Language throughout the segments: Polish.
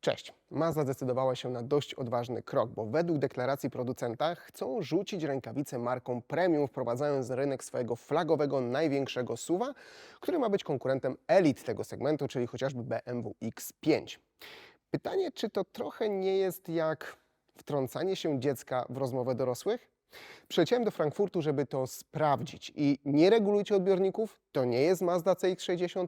Cześć. Mazda zdecydowała się na dość odważny krok, bo według deklaracji producenta chcą rzucić rękawice marką premium, wprowadzając na rynek swojego flagowego, największego SUVa, który ma być konkurentem elit tego segmentu, czyli chociażby BMW X5. Pytanie, czy to trochę nie jest jak wtrącanie się dziecka w rozmowę dorosłych? Przyleciałem do Frankfurtu, żeby to sprawdzić i nie regulujcie odbiorników, to nie jest Mazda CX-60,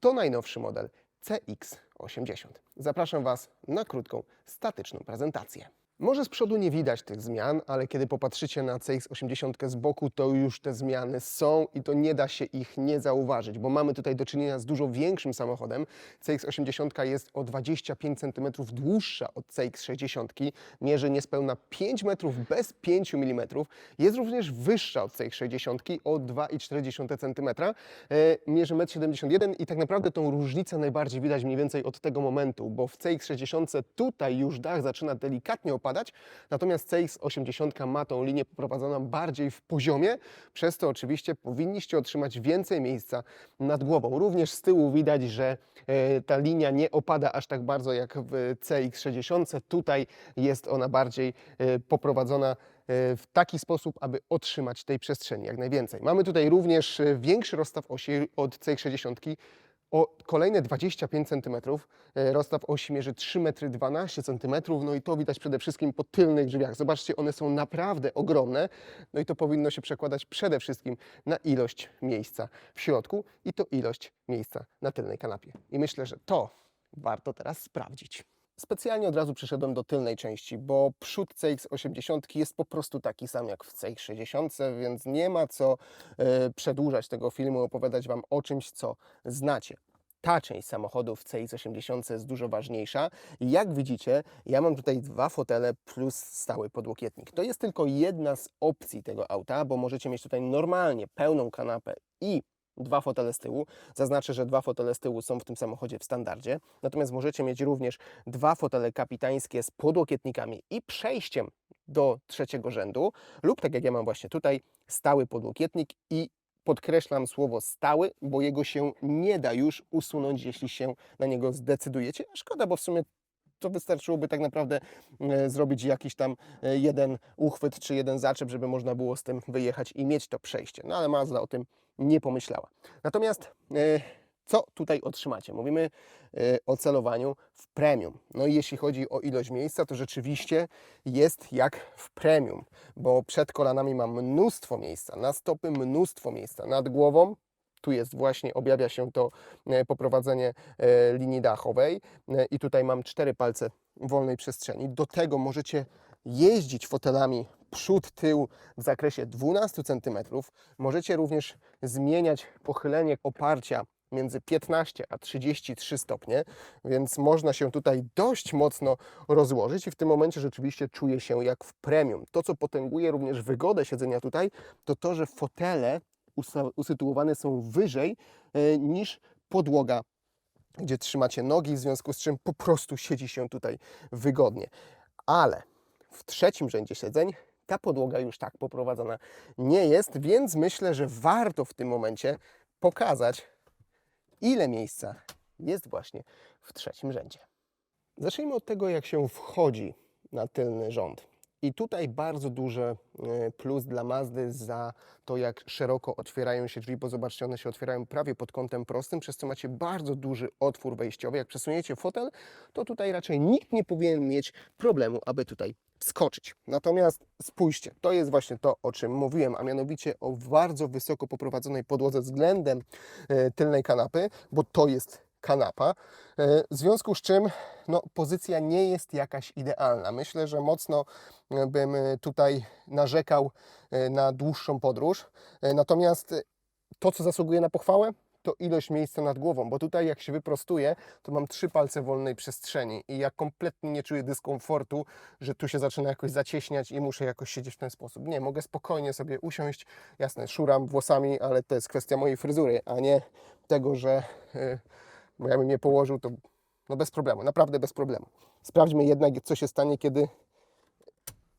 to najnowszy model CX-80. Zapraszam Was na krótką, statyczną prezentację. Może z przodu nie widać tych zmian, ale kiedy popatrzycie na CX-80 z boku, to już te zmiany są i to nie da się ich nie zauważyć, bo mamy tutaj do czynienia z dużo większym samochodem. CX-80 jest o 25 cm dłuższa od CX-60, mierzy niespełna 5 metrów bez 5 mm. Jest również wyższa od CX-60 o 2,4 cm. E, Mierzy 1,71 m i tak naprawdę tą różnicę najbardziej widać mniej więcej od tego momentu, bo w CX-60 tutaj już dach zaczyna delikatnie opadać, natomiast CX-80 ma tą linię poprowadzoną bardziej w poziomie, przez to oczywiście powinniście otrzymać więcej miejsca nad głową. Również z tyłu widać, że e, ta linia nie opada aż tak bardzo jak w CX-60. Tutaj jest ona bardziej e, poprowadzona e, w taki sposób, aby otrzymać tej przestrzeni jak najwięcej. Mamy tutaj również większy rozstaw osi od CX-60 o kolejne 25 cm. Rozstaw osi mierzy 3,12 cm, no i to widać przede wszystkim po tylnych drzwiach. Zobaczcie, one są naprawdę ogromne, no i to powinno się przekładać przede wszystkim na ilość miejsca w środku i to ilość miejsca na tylnej kanapie. I myślę, że to warto teraz sprawdzić. Specjalnie od razu przyszedłem do tylnej części, bo przód CX-80 jest po prostu taki sam jak w CX-60, więc nie ma co e, przedłużać tego filmu, opowiadać Wam o czymś, co znacie. Ta część samochodów w CX-80 jest dużo ważniejsza. Jak widzicie, ja mam tutaj dwa fotele plus stały podłokietnik. To jest tylko jedna z opcji tego auta, bo możecie mieć tutaj normalnie pełną kanapę i dwa fotele z tyłu. Zaznaczę, że dwa fotele z tyłu są w tym samochodzie w standardzie. Natomiast możecie mieć również dwa fotele kapitańskie z podłokietnikami i przejściem do trzeciego rzędu, lub tak jak ja mam właśnie tutaj, stały podłokietnik i podkreślam słowo stały, bo jego się nie da już usunąć, jeśli się na niego zdecydujecie. Szkoda, bo w sumie to wystarczyłoby tak naprawdę e, zrobić jakiś tam e, jeden uchwyt czy jeden zaczep, żeby można było z tym wyjechać i mieć to przejście. No ale Mazda o tym nie pomyślała. Natomiast e, co tutaj otrzymacie? Mówimy e, o celowaniu w premium. No i jeśli chodzi o ilość miejsca, to rzeczywiście jest jak w premium, bo przed kolanami mam mnóstwo miejsca, na stopy mnóstwo miejsca, nad głową tu jest właśnie, objawia się to e, poprowadzenie linii dachowej i tutaj mam cztery palce wolnej przestrzeni. Do tego możecie jeździć fotelami przód, tył w zakresie 12 cm. Możecie również zmieniać pochylenie oparcia między 15 a 33 stopnie, więc można się tutaj dość mocno rozłożyć i w tym momencie rzeczywiście czuję się jak w premium. To, co potęguje również wygodę siedzenia tutaj, to to, że fotele usytuowane są wyżej e, niż podłoga, gdzie trzymacie nogi, w związku z czym po prostu siedzi się tutaj wygodnie. Ale w trzecim rzędzie siedzeń ta podłoga już tak poprowadzona nie jest, więc myślę, że warto w tym momencie pokazać, ile miejsca jest właśnie w trzecim rzędzie. Zacznijmy od tego, jak się wchodzi na tylny rząd. I tutaj bardzo duży e, plus dla Mazdy za to, jak szeroko otwierają się drzwi, bo zobaczcie, one się otwierają prawie pod kątem prostym, przez co macie bardzo duży otwór wejściowy. Jak przesuniecie fotel, to tutaj raczej nikt nie powinien mieć problemu, aby tutaj wskoczyć. Natomiast spójrzcie, to jest właśnie to, o czym mówiłem, a mianowicie o bardzo wysoko poprowadzonej podłodze względem e, tylnej kanapy, bo to jest kanapa. E, W związku z czym no, pozycja nie jest jakaś idealna. Myślę, że mocno e, bym tutaj narzekał na dłuższą podróż. Natomiast to, co zasługuje na pochwałę, to ilość miejsca nad głową, bo tutaj jak się wyprostuję, to mam trzy palce wolnej przestrzeni i ja kompletnie nie czuję dyskomfortu, że tu się zaczyna jakoś zacieśniać i muszę jakoś siedzieć w ten sposób. Nie, mogę spokojnie sobie usiąść, jasne, szuram włosami, ale to jest kwestia mojej fryzury, a nie tego, że y, bo ja bym je położył, to no bez problemu, naprawdę bez problemu. Sprawdźmy jednak, co się stanie, kiedy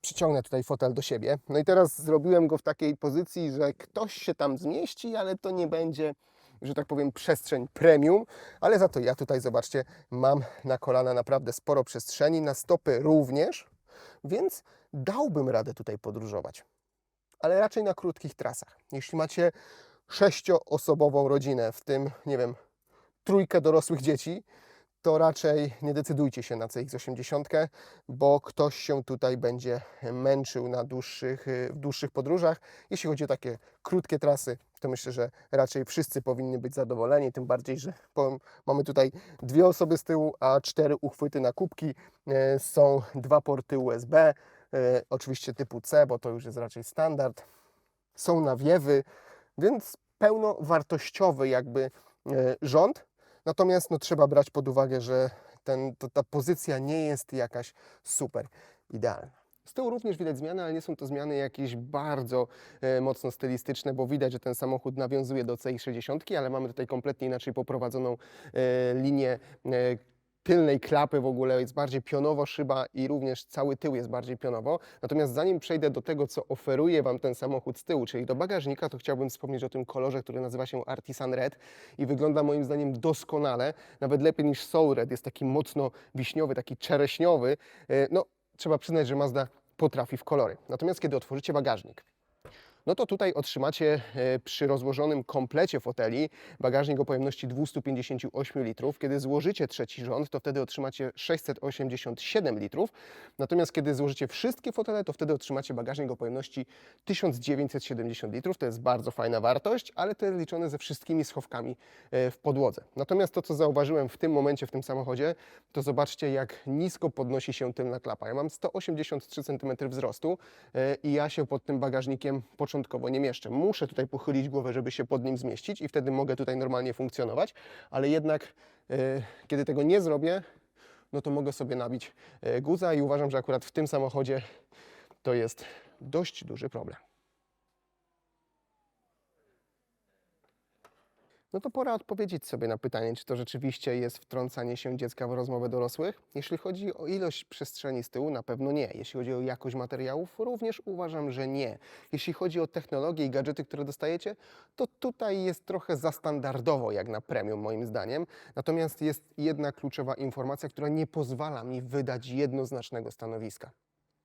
przyciągnę tutaj fotel do siebie. No i teraz zrobiłem go w takiej pozycji, że ktoś się tam zmieści, ale to nie będzie że tak powiem, przestrzeń premium, ale za to ja tutaj, zobaczcie, mam na kolana naprawdę sporo przestrzeni, na stopy również, więc dałbym radę tutaj podróżować. Ale raczej na krótkich trasach. Jeśli macie sześcioosobową rodzinę, w tym, nie wiem, trójkę dorosłych dzieci, to raczej nie decydujcie się na CX-80, bo ktoś się tutaj będzie męczył na dłuższych, w dłuższych podróżach. Jeśli chodzi o takie krótkie trasy, to myślę, że raczej wszyscy powinni być zadowoleni, tym bardziej, że mamy tutaj dwie osoby z tyłu, a cztery uchwyty na kubki. E, Są dwa porty USB, e, oczywiście typu C, bo to już jest raczej standard. Są nawiewy, więc pełnowartościowy jakby e, rząd. Natomiast no, trzeba brać pod uwagę, że ten, to, ta pozycja nie jest jakaś super idealna. Z tyłu również widać zmiany, ale nie są to zmiany jakieś bardzo e, mocno stylistyczne, bo widać, że ten samochód nawiązuje do CX-60, ale mamy tutaj kompletnie inaczej poprowadzoną e, linię e, tylnej klapy w ogóle jest bardziej pionowo szyba i również cały tył jest bardziej pionowo. Natomiast zanim przejdę do tego, co oferuje Wam ten samochód z tyłu, czyli do bagażnika, to chciałbym wspomnieć o tym kolorze, który nazywa się Artisan Red i wygląda moim zdaniem doskonale, nawet lepiej niż Soul Red, jest taki mocno wiśniowy, taki czereśniowy. E, No, trzeba przyznać, że Mazda potrafi w kolory. Natomiast kiedy otworzycie bagażnik, no to tutaj otrzymacie e, przy rozłożonym komplecie foteli bagażnik o pojemności 258 litrów. Kiedy złożycie trzeci rząd, to wtedy otrzymacie 687 litrów. Natomiast kiedy złożycie wszystkie fotele, to wtedy otrzymacie bagażnik o pojemności 1970 litrów. To jest bardzo fajna wartość, ale to jest liczone ze wszystkimi schowkami e, w podłodze. Natomiast to, co zauważyłem w tym momencie w tym samochodzie, to zobaczcie, jak nisko podnosi się tylna klapa. Ja mam 183 cm wzrostu e, i ja się pod tym bagażnikiem początkowo nie mieszczę. Muszę tutaj pochylić głowę, żeby się pod nim zmieścić i wtedy mogę tutaj normalnie funkcjonować, ale jednak e, kiedy tego nie zrobię, no to mogę sobie nabić e, guza i uważam, że akurat w tym samochodzie to jest dość duży problem. No to pora odpowiedzieć sobie na pytanie, czy to rzeczywiście jest wtrącanie się dziecka w rozmowę dorosłych. Jeśli chodzi o ilość przestrzeni z tyłu, na pewno nie. Jeśli chodzi o jakość materiałów, również uważam, że nie. Jeśli chodzi o technologię i gadżety, które dostajecie, to tutaj jest trochę za standardowo, jak na premium, moim zdaniem. Natomiast jest jedna kluczowa informacja, która nie pozwala mi wydać jednoznacznego stanowiska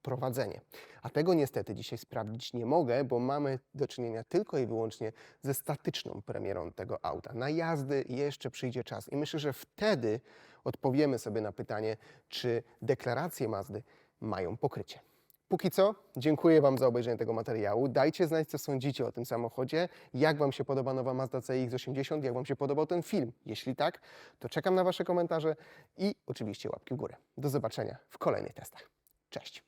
prowadzenie. A tego niestety dzisiaj sprawdzić nie mogę, bo mamy do czynienia tylko i wyłącznie ze statyczną premierą tego auta. Na jazdy jeszcze przyjdzie czas i myślę, że wtedy odpowiemy sobie na pytanie, czy deklaracje Mazdy mają pokrycie. Póki co, dziękuję Wam za obejrzenie tego materiału. Dajcie znać, co sądzicie o tym samochodzie, jak Wam się podoba nowa Mazda CX-80, jak Wam się podobał ten film. Jeśli tak, to czekam na Wasze komentarze i oczywiście łapki w górę. Do zobaczenia w kolejnych testach. Cześć.